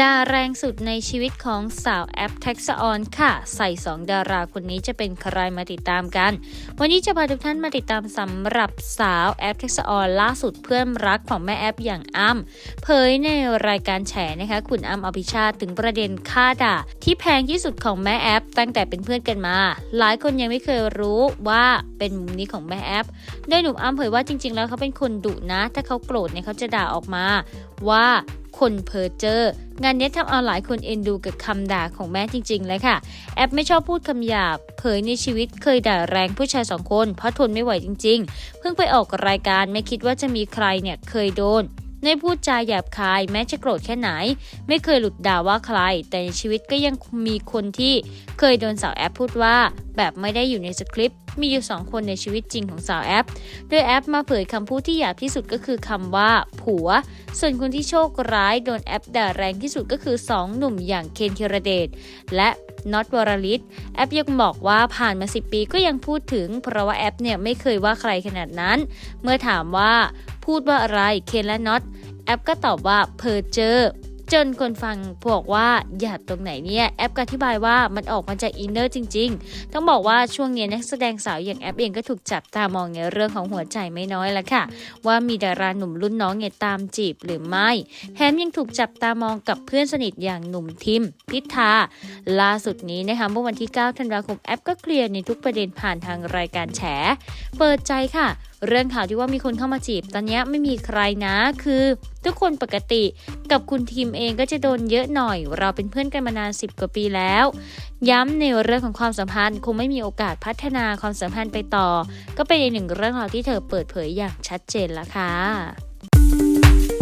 ดาแรงสุดในชีวิตของสาวแอปแท็กซ์ออนค่ะ ใส่ 2 ดาราคนนี้จะเป็นใครมาติดตามกัน วันนี้จะพาทุกท่านมาติดตามสำหรับสาวแอปแท็กซ์ออนล่าสุดเพื่อนรักของแม่แอปอย่างอ้ำเผยในรายการแฉนะคะ คุณอ้ำอภิชาติถึงประเด็นค่าด่า ที่แพงที่สุดของแม่แอป ตั้งแต่เป็นเพื่อนกันมา หลายคนยังไม่เคยรู้ว่าเป็นมุมนี้ของแม่แอปโดยหนุ่มอ้ำเผยว่าจริง ๆ แล้วเขาเป็นคนดุนะ ถ้าเขาโกรธเนี่ยเขาจะด่าออกมาว่า คนเพอเจอร์งานนี้ทำเอาหลายคนเอ็นดูกับคำด่าของแม่จริงๆเลยค่ะ แอปไม่ชอบพูดคำหยาบ เผยในชีวิตเคยด่าแรงผู้ชายสองคนเพราะทนไม่ไหวจริง ๆ เพิ่งไปออกรายการไม่คิดว่าจะมีใครเนี่ยเคยโดน ในพูดจาหยาบคายแม้จะโกรธแค่ไหน ไม่เคยหลุดด่าว่าใคร แต่ในชีวิตก็ยังมีคนที่เคยโดนสาวแอปพูดว่า แบบไม่ได้อยู่ในสคริปต์มีอยู่สองคนในชีวิตจริงของสาวแอป โดยแอปมาเผยคำพูดที่หยาบที่สุดก็คือคำว่า ผัว ส่วนคนที่โชคร้ายโดนแอปด่าแรงที่สุดก็คือ 2 หนุ่มอย่างเคนธีรเดชและ น็อตวรลิตแอปยังบอกว่าผ่านมา 10 ปีก็ยังพูดถึง เพราะว่าแอปเนี่ยไม่เคยว่าใครขนาดนั้น เมื่อถามว่าพูดว่าอะไรเคนและน็อตแอปก็ตอบว่าเพอเจอ จนคนฟังบอกว่าหยาดตรงไหนเนี่ยแอปอธิบายว่ามันออกมาจากอินเนอร์จริง ๆ ต้องบอกว่าช่วงนี้นักแสดงสาวอย่างแอปเองก็ถูกจับตามองในเรื่องของหัวใจไม่น้อยแล้วค่ะ ว่ามีดาราหนุ่มรุ่นน้องเนี่ยตามจีบหรือไม่แถมยังถูกจับตามองกับเพื่อนสนิทอย่างหนุ่มทิม พิธาล่าสุดนี้นะคะเมื่อวันที่ 9 ธันวาคมแอปก็เคลียร์ในทุกประเด็นผ่านทางรายการแฉ เปิดใจค่ะ เรื่องข่าวที่ว่ามีคนเข้ามาจีบ ตอนนี้ไม่มีใครนะคือ ทุกคนปกติกับคุณทีมเองก็จะโดนเยอะหน่อย เราเป็นเพื่อนกันมานาน 10 กว่าปีแล้ว ย้ำในเรื่องของความสัมพันธ์ คงไม่มีโอกาสพัฒนาความสัมพันธ์ไปต่อ ก็เป็นอีกหนึ่งเรื่องราวที่เธอเปิดเผยอย่างชัดเจนแล้วค่ะ